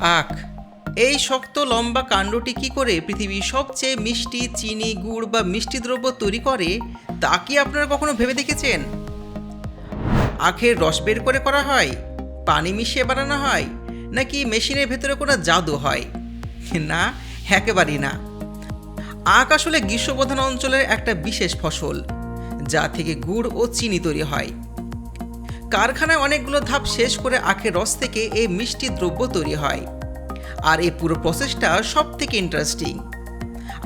আখ। এই শক্ত লম্বা কাণ্ডটি কি করে পৃথিবীর সবচেয়ে মিষ্টি চিনি, গুড় বা মিষ্টি দ্রব্য তৈরি করে, তা কি আপনারা কখনো ভেবে দেখেছেন? আখের রস বের করে করা হয়, পানি মিশিয়ে বানানো হয়, নাকি মেশিনের ভেতরে কোনো জাদু হয়? না, একেবারেই না। আখ আসলে গ্রীষ্মপ্রধান অঞ্চলের একটা বিশেষ ফসল, যা থেকে গুড় ও চিনি তৈরি হয়। কারখানায় অনেকগুলো ধাপ শেষ করে আখের রস থেকে এই মিষ্টি দ্রব্য তৈরি হয়। আর এই পুরো প্রসেসটা সব থেকে ইন্টারেস্টিং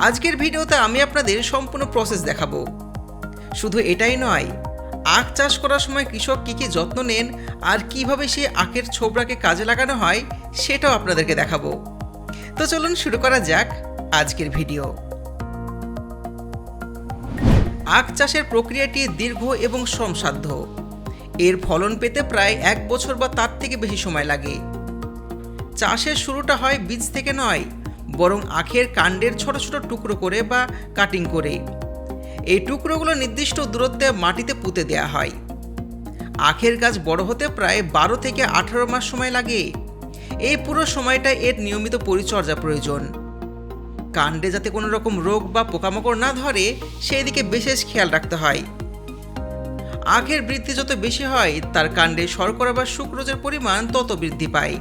আজকের ভিডিওতে আমি আপনাদের সম্পূর্ণ প্রসেস দেখাবো। শুধু এটাই নয়, আখ চাষ করার সময় কৃষক কী কী যত্ন নেন আর কীভাবে সেই আখের ছোবড়াকে কাজে লাগানো হয়, সেটাও আপনাদেরকে দেখাবো। তো চলুন শুরু করা যাক আজকের ভিডিও। আখ চাষের প্রক্রিয়াটি দীর্ঘ এবং শ্রমসাধ্য এর ফলন পেতে প্রায় এক বছর বা তার থেকে বেশি সময় লাগে। চাষের শুরুটা হয় বীজ থেকে নয়, বরং আখের কাণ্ডের ছোট ছোট টুকরো করে বা কাটিং করে। এই টুকরোগুলো নির্দিষ্ট দূরত্বে মাটিতে পুঁতে দেওয়া হয়। আখের গাছ বড় হতে প্রায় বারো থেকে আঠারো মাস সময় লাগে। এই পুরো সময়টা এর নিয়মিত পরিচর্যা প্রয়োজন। কাণ্ডে যাতে কোনো রকম রোগ বা পোকামাকড় না ধরে সেই দিকে বিশেষ খেয়াল রাখতে হয়। আখের বৃদ্ধি যত বেশি হয়, তার কাণ্ডে শর্করা বা সুক্রোজের পরিমাণ তত বৃদ্ধি পায়।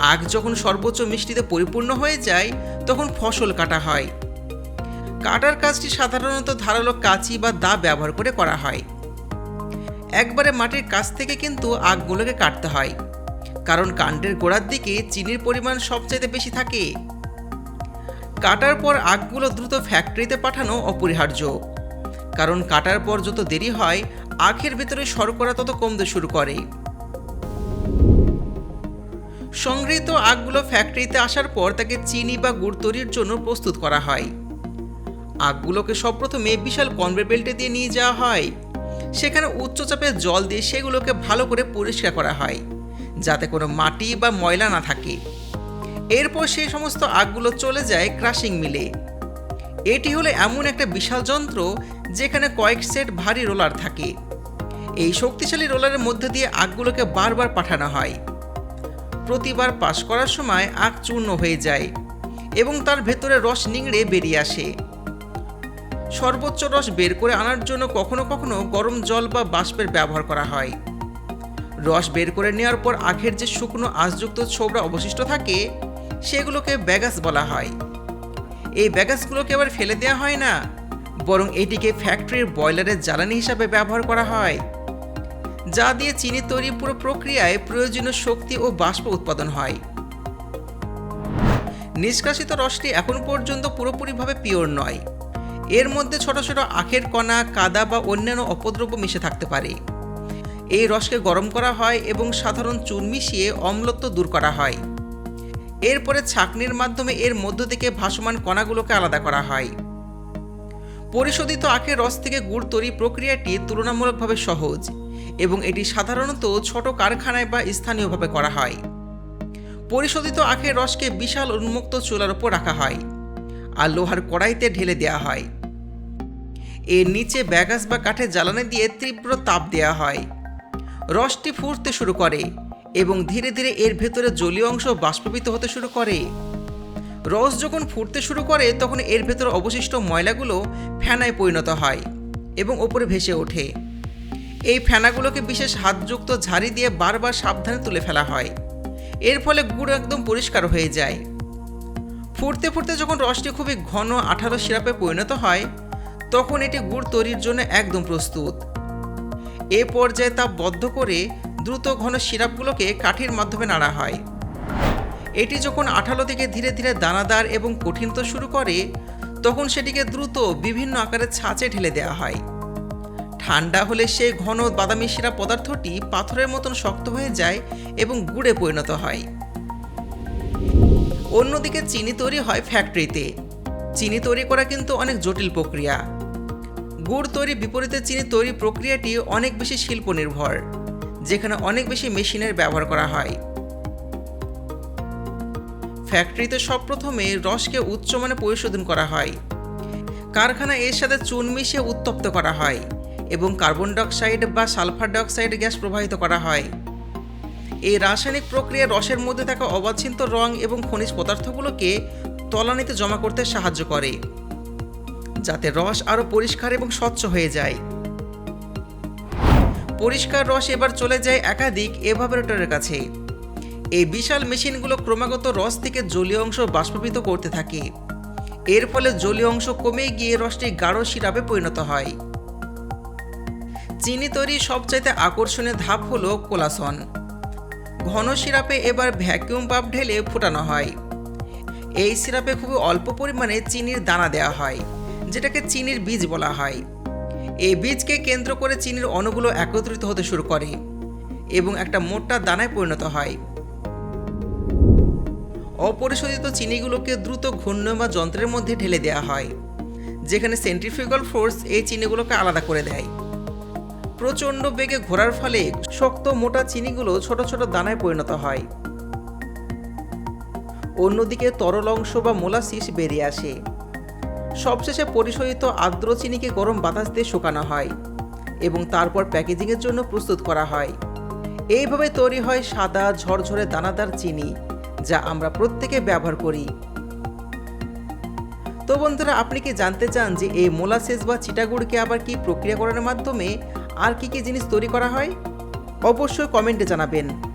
আখ যখন সর্বোচ্চ মিষ্টিতে পরিপূর্ণ হয়ে যায়, তখন ফসল কাটা হয়। কাটার কাজটি সাধারণত ধারালো কাঁচি বা দা ব্যবহার করে করা হয়। একবারে মাটির কাছ থেকে কিন্তু আখগুলোকে কাটতে হয়। কারণ কাণ্ডের গোড়ার দিকে চিনির পরিমাণ সবচাইতে বেশি থাকে। কাটার পর আখগুলো দ্রুত ফ্যাক্টরিতে পাঠানো অপরিহার্য। কারণ কাটার পর যত দেরি হয়, আখের ভেতরে শর্করা তত কমতে শুরু করে। সংগৃহীত আখগুলো ফ্যাক্টরিতে আসার পর তাকে চিনি বা গুড় তৈরির জন্য প্রস্তুত করা হয়। আখগুলোকে সবপ্রথমে বিশাল কনভে বেল্টে দিয়ে নিয়ে যাওয়া হয়। সেখানে উচ্চচাপে জল দিয়ে সেগুলোকে ভালো করে পরিষ্কার করা হয়, যাতে কোনো মাটি বা ময়লা না থাকে। এরপর সেই সমস্ত আখগুলো চলে যায় ক্রাশিং মিলে। এটি হলো এমন একটা বিশাল যন্ত্র যেখানে কয়েক সেট ভারী রোলার থাকে। এই শক্তিশালী রোলারের মধ্যে দিয়ে আখগুলোকে বারবার পাঠানো হয়। প্রতিবার পাস করার সময় আখ চূর্ণ হয়ে যায় এবং তার ভেতরে রস নিংড়ে বেরিয়ে আসে। সর্বোচ্চ রস বের করে আনার জন্য কখনো কখনো গরম জল বা বাষ্পের ব্যবহার করা হয়। রস বের করে নেওয়ার পর আখের যে শুকনো আঁশযুক্ত ছোবড়া অবশিষ্ট থাকে, সেগুলোকে ব্যাগাস বলা হয়। এই ব্যাগাসগুলোকে আবার ফেলে দেওয়া হয় না, বরং এটিকে ফ্যাক্টরির বয়লারের জ্বালানি হিসাবে ব্যবহার করা হয়, যা দিয়ে চিনি তৈরি পুরো প্রক্রিয়ায় প্রয়োজনীয় শক্তি ও বাষ্প উৎপাদন হয়। নিষ্কাশিত রসটি এখন পর্যন্ত পুরোপুরিভাবে পিওর নয়। এর মধ্যে ছোট ছোট আখের কণা, কাদা বা অন্যান্য অপদ্রব্য মিশে থাকতে পারে। এই রসকে গরম করা হয় এবং সাধারণ চুন মিশিয়ে অম্লত্ব দূর করা হয়। এরপরে ছাকনির মাধ্যমে এর মধ্য থেকে ভাসমান কণাগুলোকে আলাদা করা হয়। পরিশোধিত আখের রস থেকে গুড় তৈরি প্রক্রিয়াটি তুলনামূলকভাবে সহজ এবং এটি সাধারণত ছোট কারখানায় বা স্থানীয়ভাবে করা হয়। পরিশোধিত আখের রসকে বিশাল উন্মুক্ত চুলার উপর রাখা হয় আর লোহার কড়াইতে ঢেলে দেওয়া হয়। এর নিচে ব্যাগাস বা কাঠের জ্বালানি দিয়ে তীব্র তাপ দেওয়া হয়। রসটি ফুটতে শুরু করে এবং ধীরে ধীরে এর ভেতরে জলীয় অংশ বাষ্পীভূত হতে শুরু করে। রস যখন ফুটতে শুরু করে, তখন এর ভেতরে অবশিষ্ট ময়লাগুলো ফেনায় পরিণত হয় এবং ওপরে ভেসে ওঠে। এই ফেনাগুলোকে বিশেষ হাতযুক্ত ঝাড়ি দিয়ে বারবার সাবধানে তুলে ফেলা হয়। এর ফলে গুড় একদম পরিষ্কার হয়ে যায়। ফুটতে ফুটতে যখন রসটি খুবই ঘন আঠালো সিরাপে পরিণত হয়, তখন এটি গুড় তৈরির জন্য একদম প্রস্তুত। এ পর্যায়ে তা বদ্ধ করে দ্রুত ঘন সিরাপগুলোকে কাঠির মাধ্যমে নাড়া হয়। এটি যখন আঠালো থেকে ধীরে ধীরে দানাদার এবং কঠিন তো শুরু করে, তখন সেটিকে দ্রুত বিভিন্ন আকারের ছাঁচে ঢেলে দেওয়া হয়। ঠান্ডা হলে সেই ঘন বাদামি শিরা পদার্থটি পাথরের মতন শক্ত হয়ে যায় এবং গুড়ে পরিণত হয়। অন্যদিকে চিনি তৈরি হয় ফ্যাক্টরিতে। চিনি তৈরি করা কিন্তু অনেক জটিল প্রক্রিয়া। গুড় তৈরি বিপরীতে চিনি তৈরি প্রক্রিয়াটি অনেক বেশি শিল্প নির্ভর যেখানে অনেক বেশি মেশিনের ব্যবহার করা হয়। ফ্যাক্টরিতে সব প্রথমে রসকে উচ্চমানে পরিশোধন করা হয়। কারখানা এর সাথে চুন মিশিয়ে উত্তপ্ত করা হয় এবং কার্বন ডাইঅক্সাইড বা সালফার ডাইঅক্সাইড গ্যাস প্রবাহিত করা হয়। এই রাসায়নিক প্রক্রিয়া রসের মধ্যে থাকা অবাচ্ছিন্ত রং এবং খনিজ পদার্থগুলোকে তলানিতে জমা করতে সাহায্য করে, যাতে রস আরও পরিষ্কার এবং স্বচ্ছ হয়ে যায়। পরিষ্কার রস এবার চলে যায় একাধিক এভাপোরেটরের কাছে। এই বিশাল মেশিনগুলো ক্রমাগত রস থেকে জলীয় অংশ বাষ্পীভূত করতে থাকে। এর ফলে জলীয় অংশ কমে গিয়ে রসটি গাঢ় সিরাপে পরিণত হয়। চিনি তৈরির সবচাইতে আকর্ষণীয় ধাপ হলো কোলাসন। ঘন সিরাপে এবার ভ্যাকুয়াম পাম্প ঢেলে ফোটানো হয়। এই সিরাপে খুবই অল্প পরিমাণে চিনির দানা দেওয়া হয়, যেটাকে চিনির বীজ বলা হয়। এই বীজকে কেন্দ্র করে চিনির অণুগুলো একত্রিত হতে শুরু করে এবং একটা মোটা দানায় পরিণত হয়। অপরিশোধিত চিনিগুলোকে দ্রুত ঘূর্ণয়মান যন্ত্রের মধ্যে ঢেলে দেওয়া হয়, যেখানে সেন্ট্রিফিউগাল ফোর্স এই চিনিগুলোকে আলাদা করে দেয়। প্রচণ্ড বেগে ঘোরার ফলে শক্ত মোটা চিনিগুলো ছোট ছোট দানায় পরিণত হয়। অন্যদিকে তরল অংশ বা মোলাসিস বেরিয়ে আসে। সবশেষে পরিশোধিত আর্দ্র চিনিকে গরম বাতাস দিয়ে শুকানো হয় এবং তারপর প্যাকেজিংয়ের জন্য প্রস্তুত করা হয়। এইভাবে তৈরি হয় সাদা, ঝরঝরে দানাদার চিনি, যা আমরা প্রত্যেকে ব্যবহার করি। তো বন্ধুরা, আপনি কি জানতে চান যে এই মোলাসেস বা চিটাগুড়কে আবার কি প্রক্রিয়াকরণের মাধ্যমে আর কি কি জিনিস তৈরি করা হয়? অবশ্যই কমেন্টে জানাবেন।